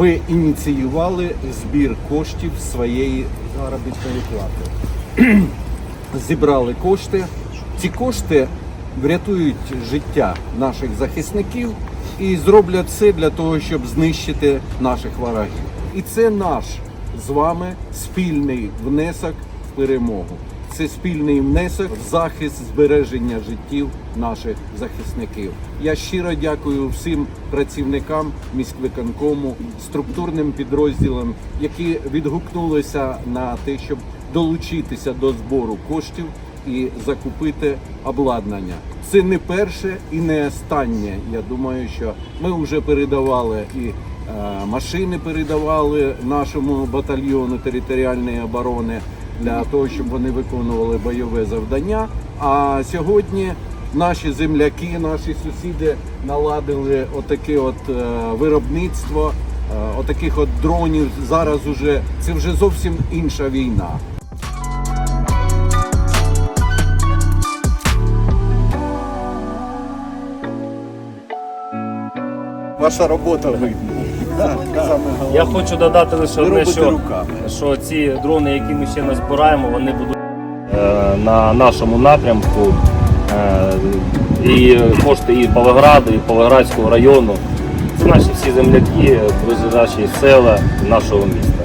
ви ініціювали збір коштів своєї заробітної плати. Зібрали кошти. Ці кошти врятують життя наших захисників і зроблять все для того, щоб знищити наших ворогів. І це наш з вами спільний внесок в перемогу. Це спільний внесок в захист збереження життів наших захисників. Я щиро дякую всім працівникам міськвиконкому, структурним підрозділам, які відгукнулися на те, щоб долучитися до збору коштів і закупити обладнання. Це не перше і не останнє. Я думаю, що ми вже передавали і е, машини передавали нашому батальйону територіальної оборони для того, щоб вони виконували бойове завдання. А сьогодні наші земляки, наші сусіди наладили отаке от е, виробництво, е, отаких от дронів. Зараз уже це вже зовсім інша війна. Ваша робота видно. Я хочу додати лише одне, що, що ці дрони, які ми ще назбираємо, вони будуть е, на нашому напрямку. Е, і кошти і Павлограду, і Павлоградського району. Це наші всі земляки, наші села нашого міста.